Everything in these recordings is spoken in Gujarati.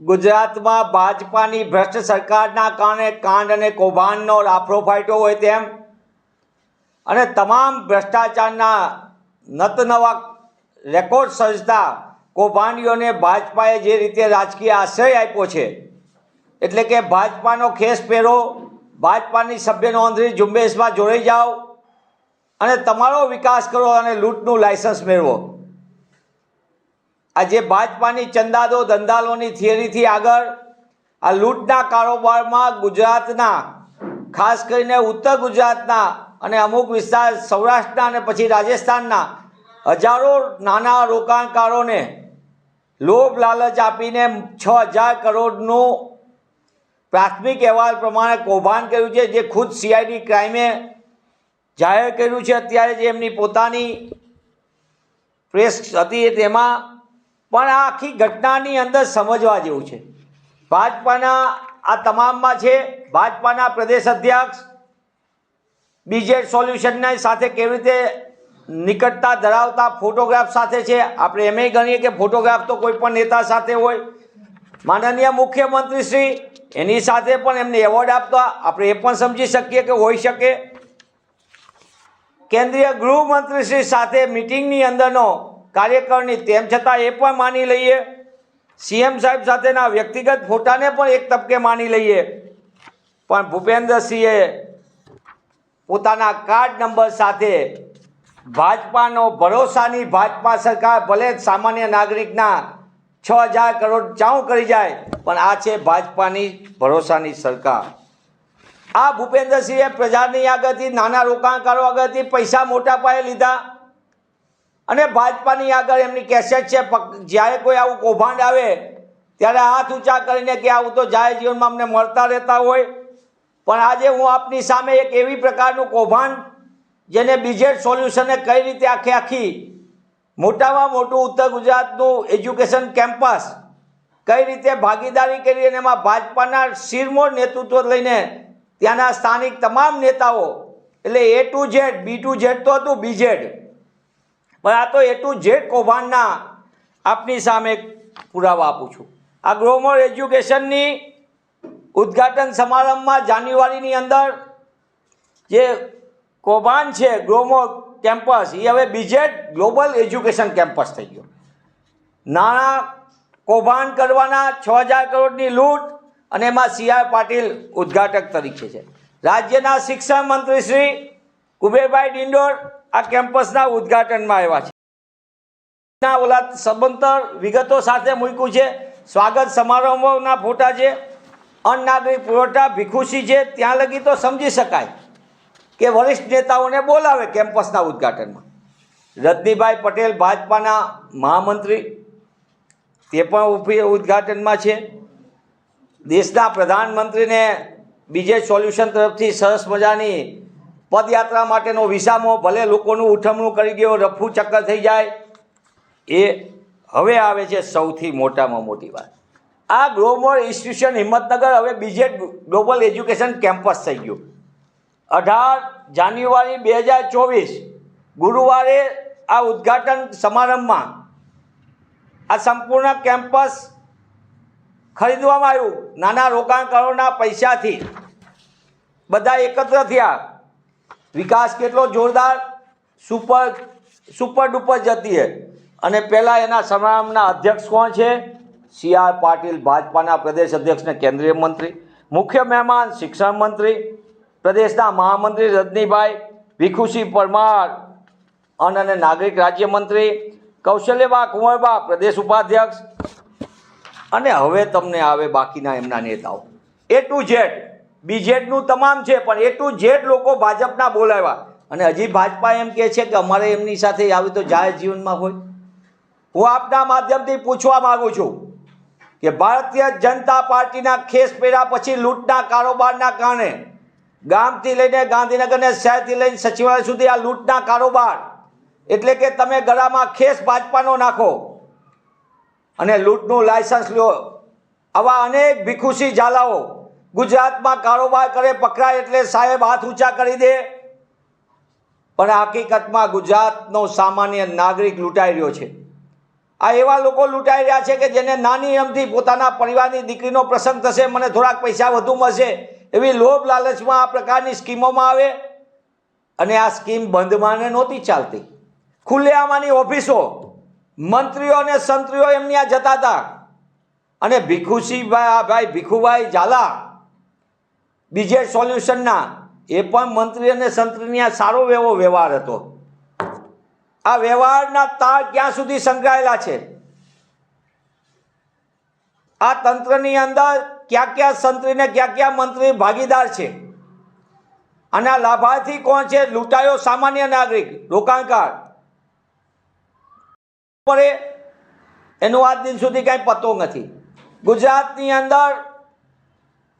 ગુજરાતમાં ભાજપાની ભ્રષ્ટ સરકારના કારણે કાંડ અને કૌભાંડનો રાફડો ફાટ્યો હોય તેમ. અને તમામ ભ્રષ્ટાચારના નતનવા રેકોર્ડ સર્જતા કૌભાંડીઓને ભાજપાએ જે રીતે રાજકીય આશ્રય આપ્યો છે, એટલે કે ભાજપાનો ખેસ પહેરો, ભાજપાની સભ્ય નોંધણી ઝુંબેશમાં જોડાઈ જાઓ અને તમારો વિકાસ કરો અને લૂંટનું લાયસન્સ મેળવો. આ જે ભાજપાની ચંદાદો ધંધાલોની થિયરીથી આગળ આ લૂંટના કારોબારમાં ગુજરાતના, ખાસ કરીને ઉત્તર ગુજરાતના અને અમુક વિસ્તાર સૌરાષ્ટ્રના અને પછી રાજસ્થાનના, હજારો નાના રોકાણકારોને લોભ લાલચ આપીને છ હજાર કરોડનું પ્રાથમિક અહેવાલ પ્રમાણે કૌભાંડ કર્યું છે, જે ખુદ સીઆઈડી ક્રાઇમે જાહેર કર્યું છે. અત્યારે જે એમની પોતાની પ્રેસ હતી, તેમાં પણ આ આખી ઘટનાની અંદર સમજવા જેવું છે. ભાજપાના આ તમામમાં છે, ભાજપાના પ્રદેશ અધ્યક્ષ બીજેડ સોલ્યુશનની સાથે કેવી રીતે નિકટતા ધરાવતા ફોટોગ્રાફ સાથે છે, આપણે એમ ગણીએ કે ફોટોગ્રાફ તો કોઈ પણ નેતા સાથે હોય. માનનીય મુખ્યમંત્રી શ્રી એની સાથે પણ એમને એવોર્ડ આપતા, આપણે એ પણ સમજી શકીએ કે હોઈ શકે. કેન્દ્રીય ગૃહમંત્રી શ્રી સાથે મિટિંગની અંદરનો કાર્યકરની તેમ છતાં એ પણ માની લઈએ. સીએમ સાહેબ સાથેના વ્યક્તિગત ફોટાને પણ એક તબકે માની લઈએ. પણ ભૂપેન્દ્રસિંહે પોતાના કાર્ડ નંબર સાથે ભાજપાનો ભરોસાની ભાજપા સરકાર ભલે જ સામાન્ય નાગરિકના છ હજાર કરોડ ચાઉં કરી જાય, પણ આ છે ભાજપાની ભરોસાની સરકાર. આ ભૂપેન્દ્રસિંહે પ્રજાની આગળથી નાના રોકાણકારો આગળથી પૈસા મોટા પાયે લીધા. અને ભાજપાની આગળ એમની કેસેટ છે જ્યારે કોઈ આવું કૌભાંડ આવે, ત્યારે હાથ ઊંચા કરીને કે આવું તો જાહેર જીવનમાં અમને મળતા રહેતા હોય. પણ આજે હું આપની સામે એક એવી પ્રકારનું કૌભાંડ, જેને બીજેડ સોલ્યુશને કઈ રીતે આખે આખી, મોટામાં મોટું ઉત્તર ગુજરાતનું એજ્યુકેશન કેમ્પસ, કઈ રીતે ભાગીદારી કરી અને એમાં ભાજપાના શિરમોર નેતૃત્વ લઈને ત્યાંના સ્થાનિક તમામ નેતાઓ, એટલે A to Z B to Z તો હતું બીજેડ પણ આ તો એ ટુ ઝેડ કૌભાંડના આપની સામે પુરાવા આપું છું. આ ગ્રોમર એજ્યુકેશનની ઉદ્ઘાટન સમારંભમાં જાન્યુઆરીની અંદર જે કૌભાંડ છે ગ્રોમર કેમ્પસ એ હવે બીજેડ ગ્લોબલ એજ્યુકેશન કેમ્પસ થઈ ગયો. નાણાં કૌભાંડ કરવાના છ હજાર કરોડની લૂંટ અને એમાં સી આર પાટીલ ઉદ્ઘાટક તરીકે છે. રાજ્યના શિક્ષણ મંત્રી શ્રી કુબેરભાઈ ડિંડોર આ કેમ્પસના ઉદ્ઘાટનમાં આવ્યા છે. ના, ઓલા સંબંધર વિગતો સાથે મૂક્યું છે. સ્વાગત સમારંભોના ફોટા છે. અન્નાગરિક પુરવઠા ભીખુસી છે. ત્યાં લગી તો સમજી શકાય કે વરિષ્ઠ નેતાઓને બોલાવે કેમ્પસના ઉદ્ઘાટનમાં. રજનીભાઈ પટેલ ભાજપાના મહામંત્રી, તે પણ ઉદ્ઘાટનમાં છે. દેશના પ્રધાનમંત્રીને બીજે સોલ્યુશન તરફથી સરસ મજાની પદયાત્રા માટેનો વિસામો ભલે લોકોનું ઉઠમણું કરી ગયો, રફું ચક્કર થઈ જાય. એ હવે આવે છે સૌથી મોટામાં મોટી વાત. આ ગ્લોબલ ઇન્સ્ટિટ્યુશન હિંમતનગર હવે બીજે ગ્લોબલ એજ્યુકેશન કેમ્પસ થઈ ગયું. અઢાર જાન્યુઆરી બે હજાર ચોવીસ, ગુરુવારે આ ઉદ્ઘાટન સમારંભમાં આ સંપૂર્ણ કેમ્પસ ખરીદવામાં આવ્યું. નાના રોકાણકારોના પૈસાથી. બધા એકત્ર થયા. વિકાસ કેટલો જોરદાર, સુપર સુપર ડુપર જતી હે. અને પહેલાં એના સમારંભના અધ્યક્ષ કોણ છે? સી આર પાટીલ, ભાજપાના પ્રદેશ અધ્યક્ષ ને કેન્દ્રીય મંત્રી. મુખ્ય મહેમાન શિક્ષણ મંત્રી. પ્રદેશના મહામંત્રી રજનીભાઈ ભીખુસિંહ પરમાર. અન્ન અને નાગરિક રાજ્યમંત્રી કૌશલ્યબા કુંવરબા, પ્રદેશ ઉપાધ્યક્ષ. અને હવે તમને આવે બાકીના એમના નેતાઓ. એ ટુ ઝેડ બીજેડનું તમામ છે, પણ એ ટુ ઝેડ લોકો ભાજપના બોલાવ્યા. અને હજી ભાજપા એમ કહે છે કે અમારે એમની સાથે આવી તો જાહેર જીવનમાં હોય. હું આપના માધ્યમથી પૂછવા માગું છું કે ભારતીય જનતા પાર્ટીના ખેસ પહેરા પછી લૂંટના કારોબારના કારણે ગામથી લઈને ગાંધીનગરને શહેરથી લઈને સચિવાલય સુધી આ લૂંટના કારોબાર, એટલે કે તમે ગળામાં ખેસ ભાજપાનો નાખો અને લૂંટનું લાયસન્સ લો આવા અનેક ભીખુસી ઝાલાઓ ગુજરાતમાં કારોબાર કરે પકડાય એટલે સાહેબ હાથ ઊંચા કરી દે. પણ હકીકતમાં ગુજરાતનો સામાન્ય નાગરિક લૂંટાઈ રહ્યો છે. આ એવા લોકો લૂંટાઈ રહ્યા છે કે જેને નાની એમથી પોતાના પરિવારની દીકરીનો પ્રસંગ થશે, મને થોડાક પૈસા વધુ મળશે, એવી લોભ લાલચમાં આ પ્રકારની સ્કીમોમાં આવે. અને આ સ્કીમ બંધમાંને નહોતી ચાલતી. ખુલ્લેઆમાંની ઓફિસો, મંત્રીઓ અને સંત્રીઓ એમની આ જતા હતા. અને ભીખુસિંહભાઈ ભાઈ ભીખુભાઈ ઝાલા બીજે સોલ્યુશનના, એ પણ મંત્રી અને સંત્રીની આ સારો એવો વ્યવહાર હતો. આ વ્યવહારના તાર ક્યાં સુધી સંકળાયેલા છે? આ તંત્રની અંદર ક્યાં ક્યાં સંત્રીને ક્યાં ક્યાં મંત્રી ભાગીદાર છે? અને આ લાભાર્થી કોણ છે? લૂંટાયો સામાન્ય નાગરિક, રોકાણકાર. એનો આજ દિન સુધી કાંઈ પતો નથી. ગુજરાતની અંદર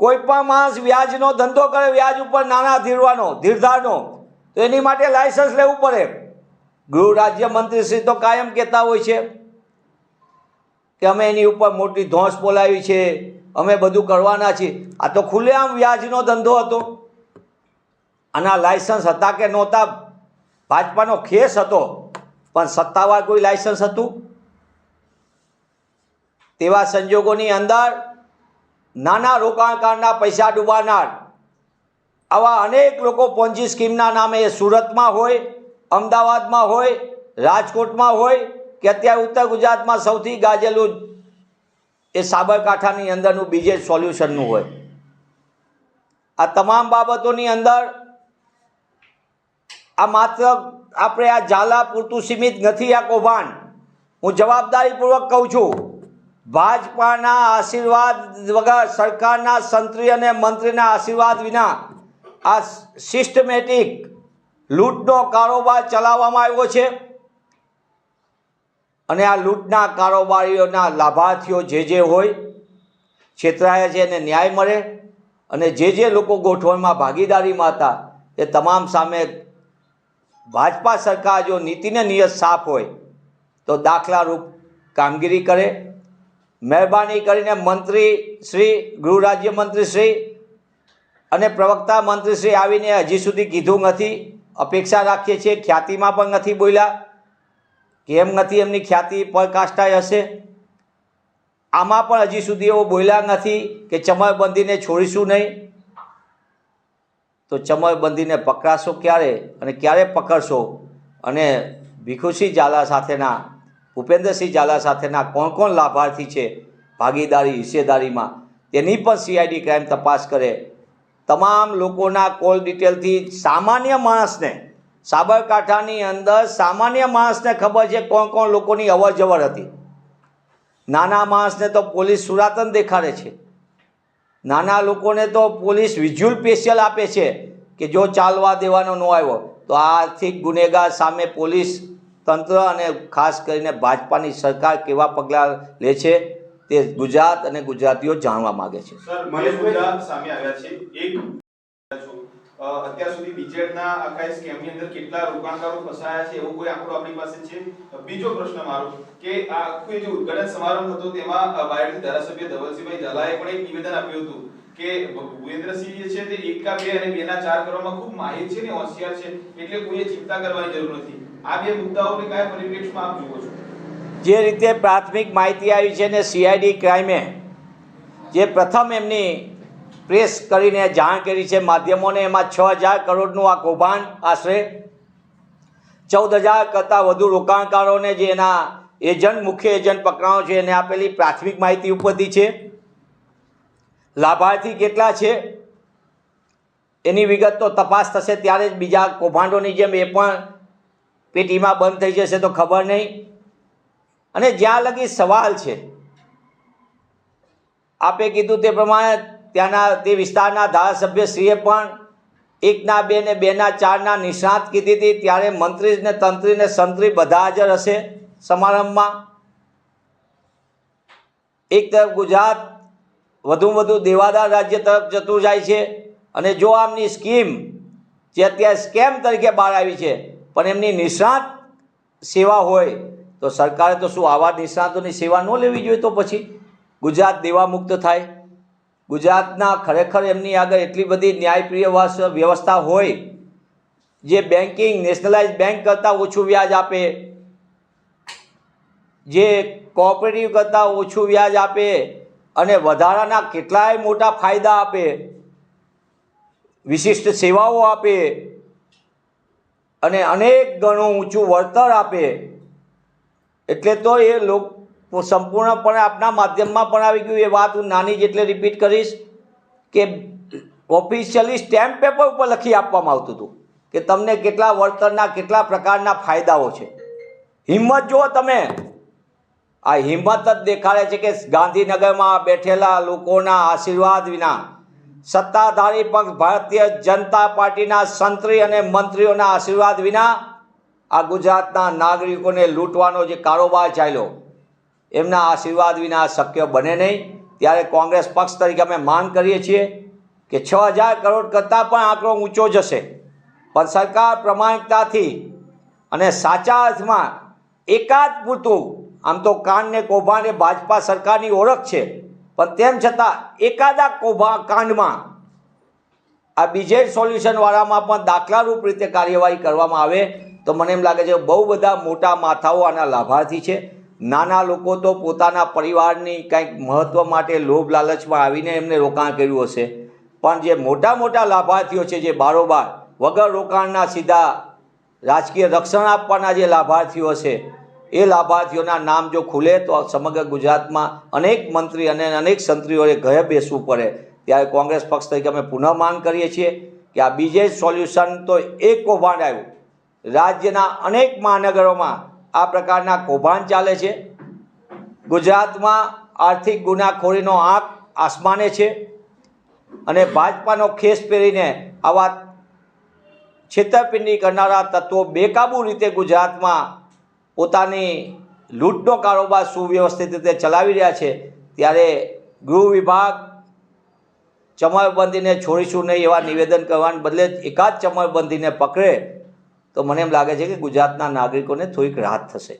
કોઈ પણ માણસ વ્યાજનો ધંધો કરે, વ્યાજ ઉપર નાના ધીરવાનો, ધીરધારનો, તો એની માટે લાયસન્સ લેવું પડે. ગૃહ રાજ્ય મંત્રીશ્રી તો કાયમ કહેતા હોય છે કે અમે એની ઉપર મોટી ધોંસ બોલાવી છે, અમે બધું કરવાના છીએ. આ તો ખુલ્લેઆમ વ્યાજનો ધંધો હતો. આના લાયસન્સ હતા કે નહોતા? ભાજપાનો ખેસ હતો, પણ સત્તાવાર કોઈ લાયસન્સ હતું? તેવા સંજોગોની અંદર નાના રોકાણકારના પૈસા ડૂબાનાર. આવા અનેક લોકો પોન્જી સ્કીમના નામે એ સુરતમાં હોય, અમદાવાદમાં હોય, રાજકોટમાં હોય, કે અત્યારે ઉત્તર ગુજરાતમાં સૌથી ગાજેલું એ સાબરકાંઠાની અંદરનું બીજે સોલ્યુશનનું હોય. આ તમામ બાબતોની અંદર આ માત્ર આપણે આ ઝાલા પૂરતું સીમિત નથી, આ કૌભાંડ. હું જવાબદારીપૂર્વક કહું છું ભાજપાના આશીર્વાદ વગર સરકારના સંત્રી અને મંત્રીના આશીર્વાદ વિના આ સિસ્ટમેટિક લૂંટનો કારોબાર ચલાવવામાં આવ્યો છે. અને આ લૂંટના કારોબારીઓના લાભાર્થીઓ જે જે હોય, છેતરાયા છે એને ન્યાય મળે અને જે જે લોકો ગોઠવણમાં ભાગીદારીમાં હતા એ તમામ સામે ભાજપા સરકાર જો નીતિને નિયત સાફ હોય, તો દાખલારૂપ કામગીરી કરે મહેરબાની કરીને મંત્રી શ્રી, ગૃહ રાજ્યમંત્રી શ્રી અને પ્રવક્તા મંત્રી શ્રી આવીને હજી સુધી કીધું નથી. અપેક્ષા રાખીએ છીએ ખ્યાતિમાં પણ નથી બોલ્યા. કેમ નથી એમની ખ્યાતિ પરકાષ્ટાય હશે? આમાં પણ હજી સુધી એવો બોલ્યા નથી કે ચમરબંધીને છોડીશું નહીં. તો ચમરબંધીને પકડાશો ક્યારે અને ક્યારે પકડશો? અને ભીખુસિંહ ઝાલા સાથેના ભૂપેન્દ્રસિંહ ઝાલા સાથેના કોણ કોણ લાભાર્થી છે ભાગીદારી, હિસ્સેદારીમાં, તેની પણ સીઆઈડી ક્રાઇમ તપાસ કરે. તમામ લોકોના કોલ ડિટેલથી સામાન્ય માણસને, સાબરકાંઠાની અંદર સામાન્ય માણસને ખબર છે કોણ કોણ લોકોની અવર જવર હતી. નાના માણસને તો પોલીસ સુરાતન દેખાડે છે. નાના લોકોને તો પોલીસ વિઝ્યુઅલ સ્પેશિયલ આપે છે કે જો ચાલવા દેવાનો ન આવ્યો, તો આર્થિક ગુનેગાર સામે પોલીસ તંત્ર અને ખાસ કરીને ભાજપાની સરકાર કેવા પગલાં લે છે તે ગુજરાત અને ગુજરાતીઓ જાણવા માગે છે. સામે આવ્યા છે. અત્યાર સુધી બીજેડના કેટલા રોકાણકારો ફસાયા છે, એવો કોઈ આંકડો આપણી પાસે છે? બીજો પ્રશ્ન મારો કે આ આખું જે ઉદ્ઘાટન સમારંભ હતો, તેમાં બાયડની ધારાસભ્ય ધવલસિંહભાઈ ઝાલાએ પણ એક નિવેદન આપ્યું હતું કે ભૂપેન્દ્રસિંહ છે તે એક બે અને બે ના ચાર કરવામાં ખૂબ માહિર છે ને હોશિયાર છે, એટલે કોઈએ ચિંતા કરવાની જરૂર નથી. આ બે મુદ્દાઓને કયા પરિપ્રેક્ષમાં આપ જુઓ છો. જે રીતે પ્રાથમિક માહિતી આવી છે ને સીઆઈડી ક્રાઇમે જે પ્રથમ એમની પ્રેસ કરીને જાણ કરી છે માધ્યમોને, એમાં છ હજાર કરોડનું આ કૌભાંડ આશરે, ચૌદ હજાર કરતાં વધુ રોકાણકારોને જે એના એજન્ટ, મુખ્ય એજન્ટ પકડાયો છે, એને આપેલી પ્રાથમિક માહિતી ઉપરથી છે. લાભાર્થી કેટલા છે? એની વિગત તો તપાસ થશે, ત્યારે જ બીજા કૌભાંડોની જેમ એ પણ પેટીમાં બંધ થઈ જશે તો ખબર નહીં. અને જ્યાં લગી સવાલ છે, આપે કીધું તે પ્રમાણે ત્યાંના તે વિસ્તારના ધારાસભ્યશ્રીએ પણ એકના બે ને બેના ચારના નિષ્ણાત કીધી હતી. ત્યારે મંત્રી ને તંત્રી ને સંત્રી બધા હાજર હશે સમારંભમાં. એક તરફ ગુજરાત વધુ વધુ દેવાદાર રાજ્ય તરફ જતું જાય છે. અને જો આમની સ્કીમ જે અત્યારે સ્કેમ તરીકે બહાર આવી છે પણ એમની નિષ્ણાત સેવા હોય તો સરકારે તો શું આવા નિષ્ણાતોની સેવા ન લેવી જોઈએ તો પછી ગુજરાત દેવા મુક્ત થાય. ગુજરાતના ખરેખર એમની આગળ એટલી બધી ન્યાયપ્રિય વ્યવસ્થા હોય, જે બેન્કિંગ નેશનલાઇઝ બેંક કરતાં ઓછું વ્યાજ આપે, જે કોઓપરેટિવ કરતાં ઓછું વ્યાજ આપે અને વધારાના કેટલાય મોટા ફાયદા આપે, વિશિષ્ટ સેવાઓ આપે અને અનેક ગણું ઊંચું વળતર આપે. એટલે તો એ લોકો સંપૂર્ણપણે આપના માધ્યમમાં પણ આવી ગયું. એ વાત હું નાની જેટલે રિપીટ કરીશ કે ઓફિશિયલી સ્ટેમ્પ પેપર ઉપર લખી આપવામાં આવતું હતું કે તમને કેટલા વળતરના, કેટલા પ્રકારના ફાયદાઓ છે. હિંમત જુઓ તમે. આ હિંમત જ દેખાડે છે કે ગાંધીનગરમાં બેઠેલા લોકોના આશીર્વાદ વિના સત્તાધારી પક્ષ ભારતીય જનતા પાર્ટીના સંત્રી અને મંત્રીઓના આશીર્વાદ વિના આ ગુજરાતના નાગરિકોને લૂંટવાનો જે કારોબાર ચાલ્યો, એમના આશીર્વાદ વિના શક્ય બને નહીં. ત્યારે કોંગ્રેસ પક્ષ તરીકે અમે માંગ કરીએ છીએ કે છ હજાર કરોડ કરતાં પણ આંકડો ઊંચો જશે. પણ સરકાર પ્રમાણિકતાથી અને સાચા અર્થમાં એકાદ પૂરતું, આમ તો કાનને કૌભાંડ એ ભાજપા સરકારની ઓળખ છે પણ તેમ છતાં એકાદા કૌભા કાંડમાં આ બીજે સોલ્યુશનવાળામાં પણ દાખલારૂપ રીતે કાર્યવાહી કરવામાં આવે તો મને એમ લાગે છે બહુ બધા મોટા માથાઓ આના લાભાર્થી છે. નાના લોકો તો પોતાના પરિવારની કંઈક મહત્ત્વ માટે લોભ લાલચમાં આવીને એમને રોકાણ કર્યું હશે. પણ જે મોટા મોટા લાભાર્થીઓ છે, જે બારોબાર વગર રોકાણના સીધા રાજકીય રક્ષણ આપવાના જે લાભાર્થીઓ છે એ લાભાર્થીઓના નામ જો ખુલે તો સમગ્ર ગુજરાતમાં અનેક મંત્રી અને અનેક સંત્રીઓએ ઘરે બેસવું પડે. ત્યારે કોંગ્રેસ પક્ષ તરીકે અમે પુનઃ માંગ કરીએ છીએ કે આ બીજે સોલ્યુશન તો એક કૌભાંડ આવ્યું. રાજ્યના અનેક મહાનગરોમાં આ પ્રકારના કૌભાંડ ચાલે છે. ગુજરાતમાં આર્થિક ગુનાખોરીનો આંક આસમાને છે. અને ભાજપાનો ખેસ પહેરીને આવા છેતરપિંડી કરનારા તત્વો બેકાબૂ રીતે ગુજરાતમાં પોતાની લૂંટનો કારોબાર સુવ્યવસ્થિત રીતે ચલાવી રહ્યા છે, ત્યારે ગૃહ વિભાગ ચમરબંધીને છોડીશું નહીં એવા નિવેદન કરવાને બદલે એકાદ ચમરબંધીને પકડે, તો મને એમ લાગે છે કે ગુજરાતના નાગરિકોને થોડીક રાહત થશે.